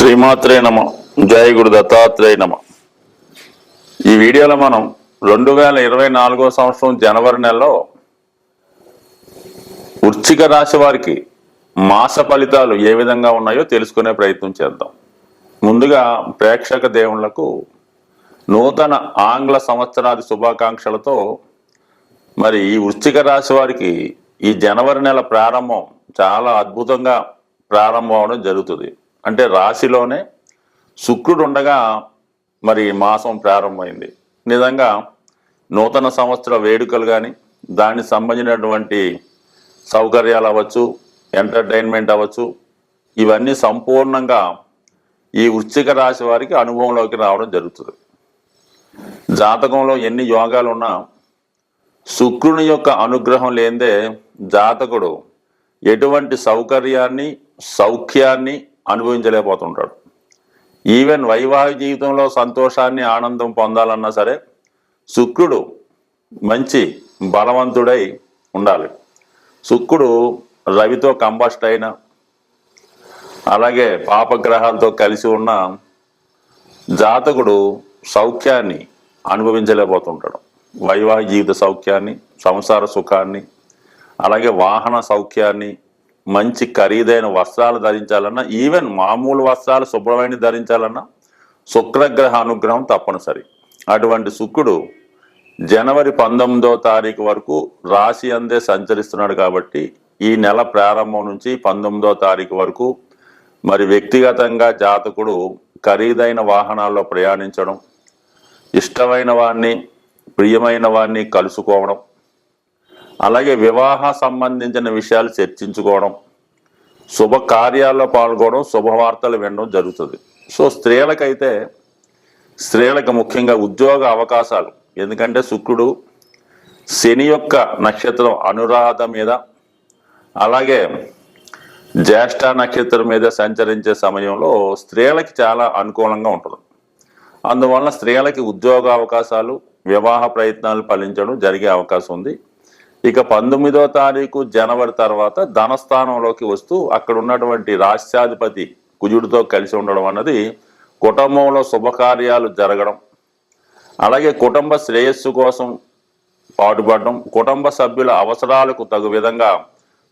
శ్రీమాత్రే నమ. జయ గురు దత్తాత్రేయ నమ. ఈ వీడియోలో మనం రెండు వేల ఇరవై నాలుగో సంవత్సరం జనవరి నెలలో వృశ్చిక రాశి వారికి మాస ఫలితాలు ఏ విధంగా ఉన్నాయో తెలుసుకునే ప్రయత్నం చేద్దాం. ముందుగా ప్రేక్షక దేవుళ్ళకు నూతన ఆంగ్ల సంవత్సరాది శుభాకాంక్షలతో మరి ఈ వృశ్చిక రాశి వారికి ఈ జనవరి నెల ప్రారంభం చాలా అద్భుతంగా ప్రారంభం అవడం జరుగుతుంది. అంటే రాశిలోనే శుక్రుడు ఉండగా మరి మాసం ప్రారంభమైంది. నిజంగా నూతన సంవత్సర వేడుకలు కానీ దానికి సంబంధించినటువంటి సౌకర్యాలు అవ్వచ్చు ఎంటర్టైన్మెంట్ అవ్వచ్చు ఇవన్నీ సంపూర్ణంగా ఈ వృశ్చిక రాశి వారికి అనుభవంలోకి రావడం జరుగుతుంది. జాతకంలో ఎన్ని యోగాలు ఉన్నా శుక్రుని యొక్క అనుగ్రహం లేదే జాతకుడు ఎటువంటి సౌకర్యాన్ని సౌఖ్యాన్ని అనుభవించలేకపోతుంటాడు. ఈవెన్ వైవాహిక జీవితంలో సంతోషాన్ని ఆనందం పొందాలన్నా సరే శుక్రుడు మంచి బలవంతుడై ఉండాలి. శుక్రుడు రవితో కంబస్ట్ అయిన అలాగే పాపగ్రహాలతో కలిసి ఉన్న జాతకుడు సౌఖ్యాన్ని అనుభవించలేకపోతుంటాడు. వైవాహిక జీవిత సౌఖ్యాన్ని సంసార సుఖాన్ని అలాగే వాహన సౌఖ్యాన్ని మంచి ఖరీదైన వస్త్రాలు ధరించాలన్నా ఈవెన్ మామూలు వస్త్రాలు శుభ్రమైన ధరించాలన్నా శుక్రగ్రహ అనుగ్రహం తప్పనిసరి. అటువంటి శుక్రుడు జనవరి పంతొమ్మిదో తారీఖు వరకు రాశి అందే సంచరిస్తున్నాడు కాబట్టి ఈ నెల ప్రారంభం నుంచి పంతొమ్మిదో తారీఖు వరకు మరి వ్యక్తిగతంగా జాతకుడు ఖరీదైన వాహనాల్లో ప్రయాణించడం ఇష్టమైన వారిని ప్రియమైన వారిని కలుసుకోవడం అలాగే వివాహ సంబంధించిన విషయాలు చర్చించుకోవడం శుభకార్యాల్లో పాల్గొనడం శుభవార్తలు వినడం జరుగుతుంది. సో స్త్రీలకైతే స్త్రీలకు ముఖ్యంగా ఉద్యోగ అవకాశాలు ఎందుకంటే శుక్రుడు శని యొక్క నక్షత్రం అనురాధ మీద అలాగే జ్యేష్ఠ నక్షత్రం మీద సంచరించే సమయంలో స్త్రీలకి చాలా అనుకూలంగా ఉంటుంది. అందువలన స్త్రీలకి ఉద్యోగ అవకాశాలు వివాహ ప్రయత్నాలు ఫలించడం జరిగే అవకాశం ఉంది. ఇక పంతొమ్మిదో తారీఖు జనవరి తర్వాత ధనస్థానంలోకి వస్తూ అక్కడ ఉన్నటువంటి రాష్ట్రాధిపతి కుజుడితో కలిసి ఉండడం అన్నది కుటుంబంలో శుభకార్యాలు జరగడం అలాగే కుటుంబ శ్రేయస్సు కోసం పాటుపడడం కుటుంబ సభ్యుల అవసరాలకు తగు విధంగా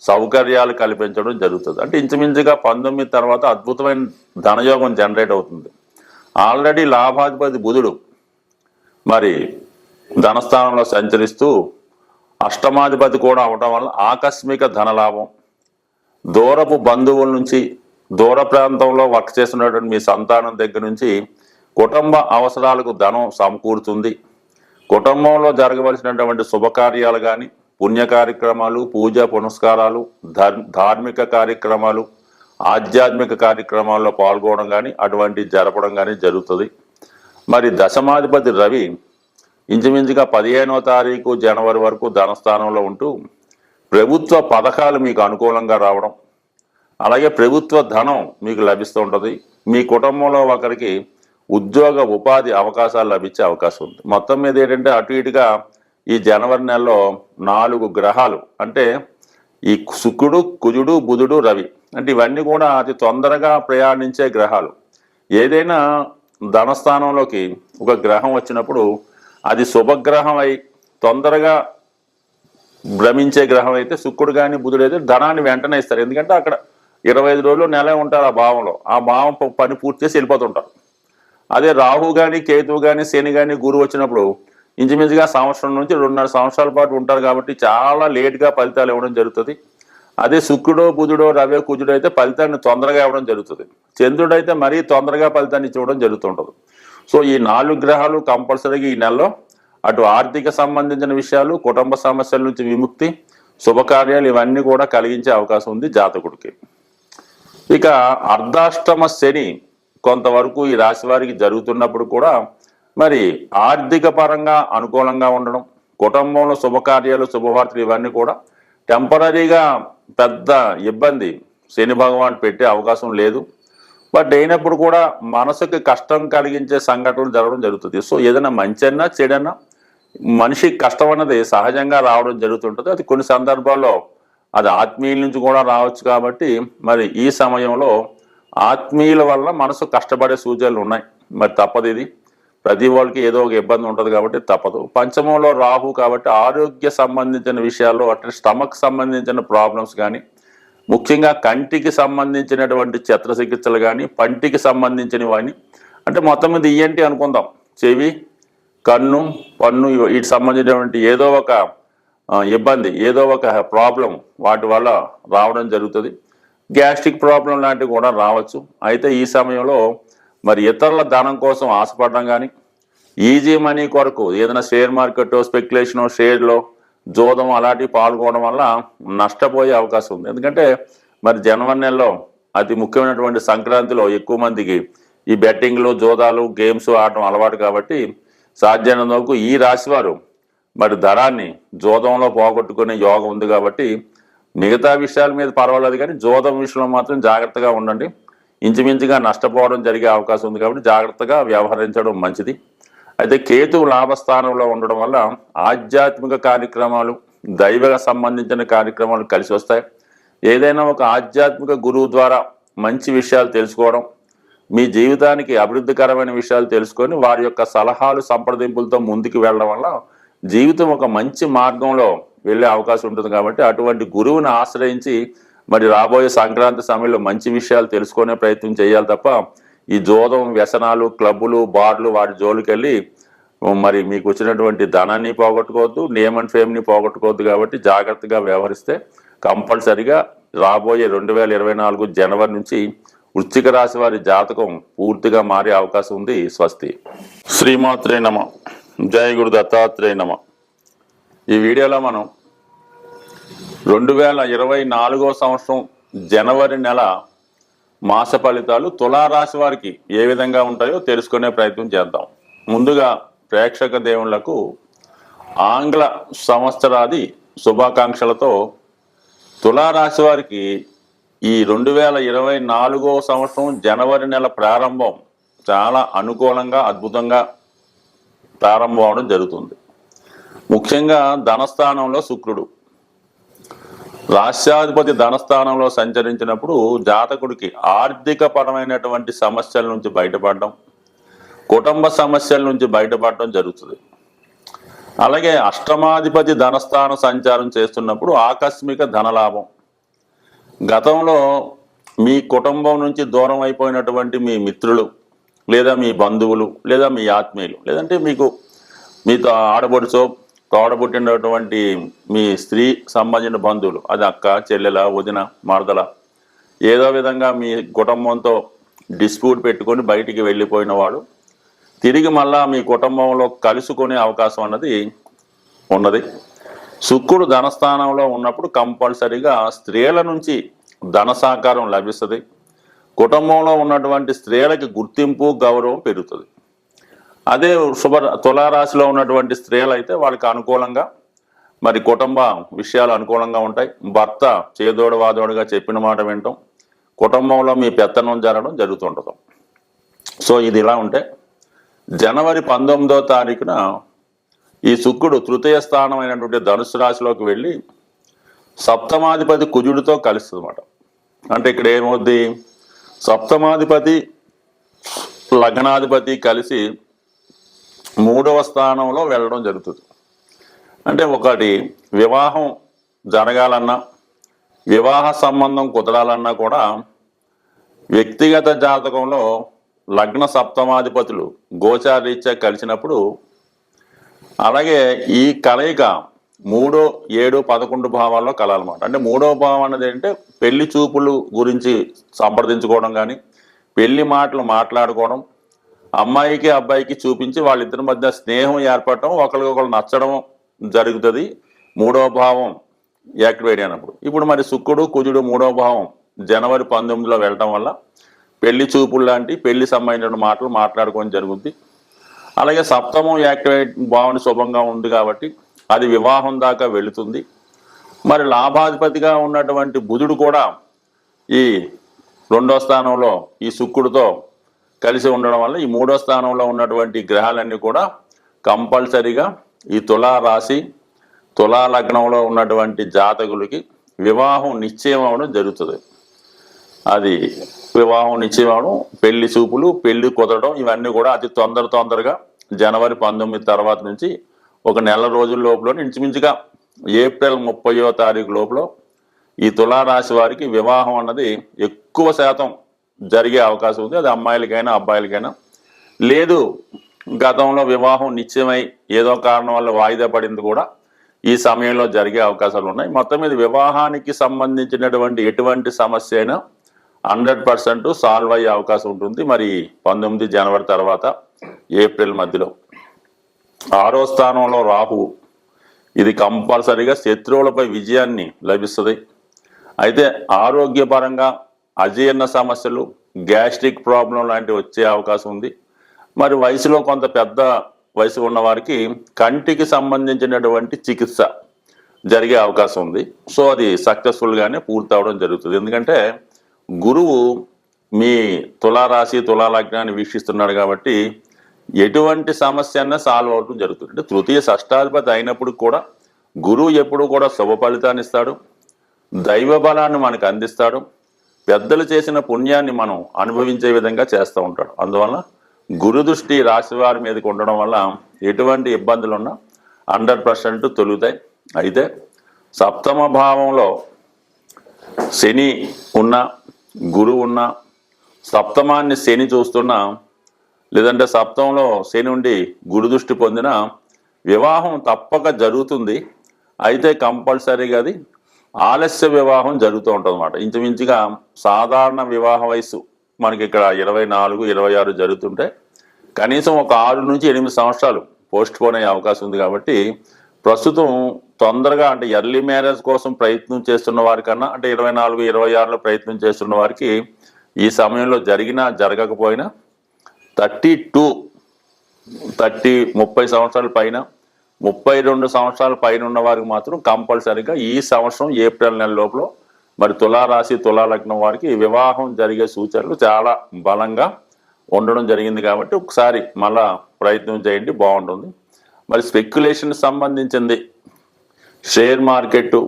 సౌకర్యాలు కల్పించడం జరుగుతుంది. అంటే ఇంచుమించుగా పంతొమ్మిది తర్వాత అద్భుతమైన ధనయోగం జనరేట్ అవుతుంది. ఆల్రెడీ లాభాధిపతి బుధుడు మరి ధనస్థానంలో సంచరిస్తూ అష్టమాధిపతి కూడా అవడం వల్ల ఆకస్మిక ధనలాభం. దూరపు బంధువుల నుంచి దూర ప్రాంతంలో వర్క్ చేస్తున్నటువంటి మీ సంతానం దగ్గర నుంచి కుటుంబ అవసరాలకు ధనం సమకూరుతుంది. కుటుంబంలో జరగవలసినటువంటి శుభకార్యాలు కానీ పుణ్య కార్యక్రమాలు పూజ పునస్కారాలు ధార్మిక కార్యక్రమాలు ఆధ్యాత్మిక కార్యక్రమాల్లో పాల్గొనడం కానీ అటువంటి జరపడం కానీ జరుగుతుంది. మరి దశమాధిపతి రవి ఇంచుమించుగా పదిహేనో తారీఖు జనవరి వరకు ధనస్థానంలో ఉంటూ ప్రభుత్వ పథకాలు మీకు అనుకూలంగా రావడం అలాగే ప్రభుత్వ ధనం మీకు లభిస్తూ ఉంటుంది. మీ కుటుంబంలో ఒకరికి ఉద్యోగ ఉపాధి అవకాశాలు లభించే అవకాశం ఉంది. మొత్తం మీద ఏంటంటే అటు ఇటుగా ఈ జనవరి నెలలో నాలుగు గ్రహాలు అంటే ఈ శుక్రుడు కుజుడు బుధుడు రవి అంటే ఇవన్నీ కూడా అతి తొందరగా ప్రయాణించే గ్రహాలు. ఏదైనా ధనస్థానంలోకి ఒక గ్రహం వచ్చినప్పుడు అది శుభగ్రహం అయి తొందరగా భ్రమించే గ్రహం అయితే శుక్రుడు కానీ బుధుడు అయితే ధనాన్ని వెంటనే ఇస్తారు. ఎందుకంటే అక్కడ ఇరవై ఐదు రోజులు నెల ఉంటారు ఆ భావంలో. ఆ భావం పని పూర్తి చేసి వెళ్ళిపోతుంటారు. అదే రాహు కానీ కేతువు కానీ శని కానీ గురువు వచ్చినప్పుడు ఇంచుమించుగా సంవత్సరం నుంచి రెండున్నర సంవత్సరాల పాటు ఉంటారు కాబట్టి చాలా లేట్గా ఫలితాలు ఇవ్వడం జరుగుతుంది. అదే శుక్రుడో బుధుడో రవి కుజుడో అయితే ఫలితాన్ని తొందరగా ఇవ్వడం జరుగుతుంది. చంద్రుడైతే మరీ తొందరగా ఫలితాన్ని ఇవ్వడం జరుగుతుంటుంది. సో ఈ నాలుగు గ్రహాలు కంపల్సరీగా ఈ నెలలో అటు ఆర్థిక సంబంధించిన విషయాలు కుటుంబ సమస్యల నుంచి విముక్తి శుభకార్యాలు ఇవన్నీ కూడా కలిగించే అవకాశం ఉంది జాతకుడికి. ఇక అర్ధాష్టమ శని కొంతవరకు ఈ రాశి వారికి జరుగుతున్నప్పుడు కూడా మరి ఆర్థిక పరంగా అనుకూలంగా ఉండడం కుటుంబంలో శుభకార్యాలు శుభవార్తలు ఇవన్నీ కూడా టెంపరీగా పెద్ద ఇబ్బంది శని భగవాన్ పెట్టే అవకాశం లేదు. బట్ అయినప్పుడు కూడా మనసుకి కష్టం కలిగించే సంఘటనలు జరగడం జరుగుతుంది. సో ఏదైనా మంచన్నా చెడన్నా మనిషికి కష్టం అన్నది సహజంగా రావడం జరుగుతుంటుంది. అది కొన్ని సందర్భాల్లో అది ఆత్మీయుల నుంచి కూడా రావచ్చు కాబట్టి మరి ఈ సమయంలో ఆత్మీయుల వల్ల మనసు కష్టపడే సూచనలు ఉన్నాయి. మరి తప్పదు ఇది. ప్రతి వాళ్ళకి ఏదో ఒక ఇబ్బంది ఉంటుంది కాబట్టి తప్పదు. పంచమంలో రాహు కాబట్టి ఆరోగ్య సంబంధించిన విషయాల్లో అట్లా స్టమక్ సంబంధించిన ప్రాబ్లమ్స్ కానీ ముఖ్యంగా కంటికి సంబంధించినటువంటి చిత్ర చికిత్సలు కానీ పంటికి సంబంధించినవి కానీ అంటే మొత్తం మీద ఇయ్యంటి అనుకుందాం. చెవి కన్ను పన్ను వీటికి సంబంధించినటువంటి ఏదో ఒక ఇబ్బంది ఏదో ఒక ప్రాబ్లం వాటి వల్ల రావడం జరుగుతుంది. గ్యాస్ట్రిక్ ప్రాబ్లం లాంటివి కూడా రావచ్చు. అయితే ఈ సమయంలో మరి ఇతరుల ధనం కోసం ఆశపడడం కానీ ఈజీ మనీ కొరకు ఏదైనా షేర్ మార్కెట్ స్పెక్యులేషన్ షేర్లో జోదం అలాంటివి పాల్గొనడం వల్ల నష్టపోయే అవకాశం ఉంది. ఎందుకంటే మరి జనవరి నెలలో అతి ముఖ్యమైనటువంటి సంక్రాంతిలో ఎక్కువ మందికి ఈ బెట్టింగ్లు జోదాలు గేమ్స్ ఆడటం అలవాటు కాబట్టి సాధ్యమైనంత వరకు ఈ రాశివారు మరి ధరాన్ని జోదంలో పోగొట్టుకునే యోగం ఉంది కాబట్టి మిగతా విషయాల మీద పర్వాలేదు కానీ జోదం విషయంలో మాత్రం జాగ్రత్తగా ఉండండి. ఇంచుమించుగా నష్టపోవడం జరిగే అవకాశం ఉంది కాబట్టి జాగ్రత్తగా వ్యవహరించడం మంచిది. అయితే కేతువు లాభస్థానంలో ఉండడం వల్ల ఆధ్యాత్మిక కార్యక్రమాలు దైవ సంబంధించిన కార్యక్రమాలు కలిసి వస్తాయి. ఏదైనా ఒక ఆధ్యాత్మిక గురువు ద్వారా మంచి విషయాలు తెలుసుకోవడం మీ జీవితానికి అభివృద్ధికరమైన విషయాలు తెలుసుకొని వారి యొక్క సలహాలు సంప్రదింపులతో ముందుకు వెళ్ళడం వల్ల జీవితం ఒక మంచి మార్గంలో వెళ్ళే అవకాశం ఉంటుంది కాబట్టి అటువంటి గురువుని ఆశ్రయించి మరి రాబోయే సంక్రాంతి సమయంలో మంచి విషయాలు తెలుసుకునే ప్రయత్నం చేయాలి తప్ప ఈ జోదం వ్యసనాలు క్లబ్బులు బార్లు వాటి జోలికి వెళ్ళి మరి మీకు వచ్చినటువంటి ధనాన్ని పోగొట్టుకోవద్దు నేమ్ అండ్ ఫేమ్ని పోగొట్టుకోవద్దు కాబట్టి జాగ్రత్తగా వ్యవహరిస్తే కంపల్సరిగా రాబోయే రెండు వేల ఇరవై నాలుగు జనవరి నుంచి వృశ్చిక రాశి వారి జాతకం పూర్తిగా మారే అవకాశం ఉంది. స్వస్తి. శ్రీమాత్రే నమ. జయ గురు దత్తాత్రేయ నమ. ఈ వీడియోలో మనం రెండు వేల ఇరవై నాలుగో సంవత్సరం జనవరి నెల మాస ఫలితాలు తులారాశి వారికి ఏ విధంగా ఉంటాయో తెలుసుకునే ప్రయత్నం చేద్దాం. ముందుగా ప్రేక్షక దేవుళ్ళకు ఆంగ్ల సంవత్సరాది శుభాకాంక్షలతో తులారాశి వారికి ఈ రెండు వేల ఇరవై నాలుగో సంవత్సరం జనవరి నెల ప్రారంభం చాలా అనుకూలంగా అద్భుతంగా ప్రారంభం అవడం జరుగుతుంది. ముఖ్యంగా ధనస్థానంలో శుక్రుడు. రాష్ట్రాధిపతి ధనస్థానంలో సంచరించినప్పుడు జాతకుడికి ఆర్థిక పరమైనటువంటి సమస్యల నుంచి బయటపడడం కుటుంబ సమస్యల నుంచి బయటపడడం జరుగుతుంది. అలాగే అష్టమాధిపతి ధనస్థాన సంచారం చేస్తున్నప్పుడు ఆకస్మిక ధనలాభం. గతంలో మీ కుటుంబం నుంచి దూరం అయిపోయినటువంటి మీ మిత్రులు లేదా మీ బంధువులు లేదా మీ ఆత్మీయులు లేదంటే మీకు మీతో ఆడబడుచో తోడబుట్టినటువంటి మీ స్త్రీ సంబంధించిన బంధువులు అది అక్క చెల్లెల వదిన మరదల ఏదో విధంగా మీ కుటుంబంతో డిస్ప్యూట్ పెట్టుకొని బయటికి వెళ్ళిపోయిన వాడు తిరిగి మళ్ళా మీ కుటుంబంలో కలుసుకునే అవకాశం అన్నది ఉన్నది. శుక్రుడు ధనస్థానంలో ఉన్నప్పుడు కంపల్సరీగా స్త్రీల నుంచి ధన సహకారం లభిస్తుంది. కుటుంబంలో ఉన్నటువంటి స్త్రీలకి గుర్తింపు గౌరవం పెరుగుతుంది. అదే శుభ తులారాశిలో ఉన్నటువంటి స్త్రీలు అయితే వాళ్ళకి అనుకూలంగా మరి కుటుంబ విషయాలు అనుకూలంగా ఉంటాయి. భర్త చేదోడు వాదోడుగా చెప్పిన మాట వినటం కుటుంబంలో మీ పెత్తనం జరగడం జరుగుతుంటుంది. సో ఇది ఇలా ఉంటే జనవరి పంతొమ్మిదో తారీఖున ఈ శుక్రుడు తృతీయ స్థానం అయినటువంటి ధనుసు రాశిలోకి వెళ్ళి సప్తమాధిపతి కుజుడితో కలుస్తుంది అంటే ఇక్కడ ఏమవుద్ది? సప్తమాధిపతి లగ్నాధిపతి కలిసి మూడవ స్థానంలో వెళ్ళడం జరుగుతుంది. అంటే ఒకటి వివాహం జరగాలన్నా వివాహ సంబంధం కుదరాలన్నా కూడా వ్యక్తిగత జాతకంలో లగ్న సప్తమాధిపతులు గోచారీత్యా కలిసినప్పుడు అలాగే ఈ కలయిక మూడో ఏడు పదకొండు భావాల్లో కలాలన్నమాట. అంటే మూడో భావం అనేది ఏంటంటే పెళ్ళి చూపులు గురించి సంప్రదించుకోవడం కానీ పెళ్ళి మాటలు మాట్లాడుకోవడం అమ్మాయికి అబ్బాయికి చూపించి వాళ్ళిద్దరి మధ్య స్నేహం ఏర్పడటం ఒకరికొకరు నచ్చడం జరుగుతుంది. మూడో భావం యాక్టివేట్ అయినప్పుడు. ఇప్పుడు మరి శుక్రుడు కుజుడు మూడో భావం జనవరి పంతొమ్మిదిలో వెళ్ళటం వల్ల పెళ్ళి చూపులు లాంటి పెళ్ళి సంబంధించిన మాటలు మాట్లాడుకోవడం జరుగుద్ది. అలాగే సప్తమం యాక్టివేట్ భావన శుభంగా ఉంది కాబట్టి అది వివాహం దాకా వెళుతుంది. మరి లాభాధిపతిగా ఉన్నటువంటి బుధుడు కూడా ఈ రెండో స్థానంలో ఈ శుక్రుడితో కలిసి ఉండడం వల్ల ఈ మూడో స్థానంలో ఉన్నటువంటి గ్రహాలన్నీ కూడా కంపల్సరిగా ఈ తులా రాశి తులా లగ్నంలో ఉన్నటువంటి జాతకులకి వివాహం నిశ్చయం అవడం జరుగుతుంది. అది వివాహం నిశ్చయమవడం పెళ్ళి చూపులు పెళ్ళి కుదరడం ఇవన్నీ కూడా అతి తొందర తొందరగా జనవరి పంతొమ్మిది తర్వాత నుంచి ఒక నెల రోజుల లోపల ఇంచుమించుగా ఏప్రిల్ ముప్పయో తారీఖు లోపల ఈ తులారాశి వారికి వివాహం అన్నది ఎక్కువ శాతం జరిగే అవకాశం ఉంది. అది అమ్మాయిలకైనా అబ్బాయిలకైనా. లేదు గతంలో వివాహం నిశ్చయమై ఏదో కారణం వల్ల వాయిదా పడింది కూడా ఈ సమయంలో జరిగే అవకాశాలు ఉన్నాయి. మొత్తం మీద వివాహానికి సంబంధించినటువంటి ఎటువంటి సమస్య అయినా హండ్రెడ్ పర్సెంట్ సాల్వ్ అయ్యే అవకాశం ఉంటుంది. మరి పంతొమ్మిది జనవరి తర్వాత ఏప్రిల్ మధ్యలో ఆరో స్థానంలో రాహు. ఇది కంపల్సరీగా శత్రువులపై విజయాన్ని లభిస్తుంది. అయితే ఆరోగ్యపరంగా అజీర్ణ సమస్యలు గ్యాస్ట్రిక్ ప్రాబ్లం లాంటివి వచ్చే అవకాశం ఉంది. మరి వయసులో కొంత పెద్ద వయసు ఉన్నవారికి కంటికి సంబంధించినటువంటి చికిత్స జరిగే అవకాశం ఉంది. సో అది సక్సెస్ఫుల్గానే పూర్తి అవడం జరుగుతుంది. ఎందుకంటే గురువు మీ తులారాశి తులాలగ్నాన్ని వీక్షిస్తున్నాడు కాబట్టి ఎటువంటి సమస్య సాల్వ్ అవడం జరుగుతుంది. అంటే తృతీయ షష్టాధిపతి అయినప్పుడు కూడా గురువు ఎప్పుడు కూడా శుభ ఫలితాన్ని ఇస్తాడు. దైవ బలాన్ని మనకు అందిస్తాడు. పెద్దలు చేసిన పుణ్యాన్ని మనం అనుభవించే విధంగా చేస్తూ ఉంటాడు. అందువల్ల గురు దృష్టి రాశి వారి మీదకి ఉండడం వల్ల ఎటువంటి ఇబ్బందులు ఉన్నా హండ్రెడ్ పర్సెంట్ తొలుగుతాయి. అయితే సప్తమ భావంలో శని ఉన్న గురువు ఉన్న సప్తమాన్ని శని చూస్తున్నా లేదంటే సప్తంలో శని ఉండి గురు దృష్టి పొందిన వివాహం తప్పక జరుగుతుంది. అయితే కంపల్సరీగా అది ఆలస్య వివాహం జరుగుతూ ఉంటుంది అనమాట ఇంచుమించుగా సాధారణ వివాహ వయసు మనకి ఇక్కడ ఇరవై నాలుగు ఇరవై ఆరు జరుగుతుంటే కనీసం ఒక ఆరు నుంచి ఎనిమిది సంవత్సరాలు పోస్ట్ పోన్ అయ్యే అవకాశం ఉంది కాబట్టి ప్రస్తుతం తొందరగా అంటే ఎర్లీ మ్యారేజ్ కోసం ప్రయత్నం చేస్తున్న వారికన్నా అంటే ఇరవై నాలుగు ఇరవై ఆరులో ప్రయత్నం చేస్తున్న వారికి ఈ సమయంలో జరిగినా జరగకపోయినా థర్టీ టూ థర్టీ ముప్పై సంవత్సరాల పైన ముప్పై రెండు సంవత్సరాల పైన ఉన్న వారికి మాత్రం కంపల్సరీగా ఈ సంవత్సరం ఏప్రిల్ నెల లోపల మరి తులారాశి తులాలగ్నం వారికి వివాహం జరిగే సూచనలు చాలా బలంగా ఉండడం జరిగింది కాబట్టి ఒకసారి మళ్ళా ప్రయత్నం చేయండి బాగుంటుంది. మరి స్పెక్యులేషన్ సంబంధించింది. షేర్ మార్కెట్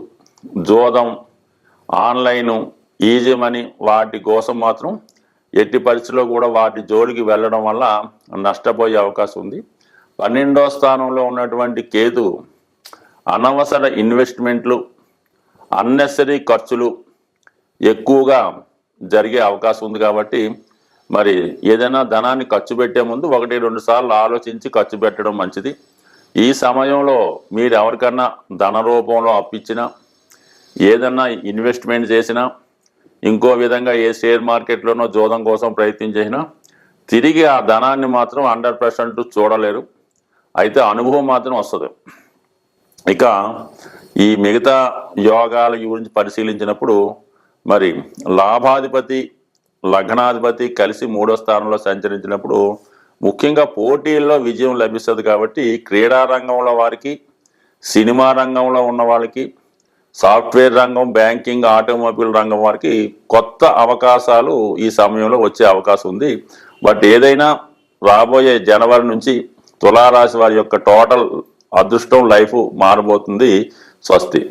జోదం ఆన్లైను ఈజీ మనీ వాటి కోసం మాత్రం ఎట్టి పరిస్థితుల్లో కూడా వాటి జోలికి వెళ్ళడం వల్ల నష్టపోయే అవకాశం ఉంది. పన్నెండో స్థానంలో ఉన్నటువంటి కేతు అనవసర ఇన్వెస్ట్మెంట్లు అన్నెసరీ ఖర్చులు ఎక్కువగా జరిగే అవకాశం ఉంది కాబట్టి మరి ఏదైనా ధనాన్ని ఖర్చు పెట్టే ముందు ఒకటి రెండు సార్లు ఆలోచించి ఖర్చు పెట్టడం మంచిది. ఈ సమయంలో మీరు ఎవరికన్నా ధన రూపంలో అప్పించినా ఏదన్నా ఇన్వెస్ట్మెంట్ చేసినా ఇంకో విధంగా ఏ షేర్ మార్కెట్లోనో జోదం కోసం ప్రయత్నం చేసినా తిరిగి ఆ ధనాన్ని మాత్రం హండ్రెడ్ పర్సెంట్ చూడలేరు. అయితే అనుభవం మాత్రం వస్తుంది. ఇక ఈ మిగతా యోగాల గురించి పరిశీలించినప్పుడు మరి లాభాధిపతి లగ్నాధిపతి కలిసి మూడో స్థానంలో సంచరించినప్పుడు ముఖ్యంగా పోటీల్లో విజయం లభిస్తుంది కాబట్టి క్రీడా రంగంలో వారికి సినిమా రంగంలో ఉన్న వాళ్ళకి సాఫ్ట్వేర్ రంగం బ్యాంకింగ్ ఆటోమొబైల్ రంగం వారికి కొత్త అవకాశాలు ఈ సమయంలో వచ్చే అవకాశం ఉంది. బట్ ఏదైనా రాబోయే జనవరి నుంచి తులారాశి వారి యొక్క టోటల్ అదృష్టం లైఫ్ మారబోతుంది. స్వస్తి.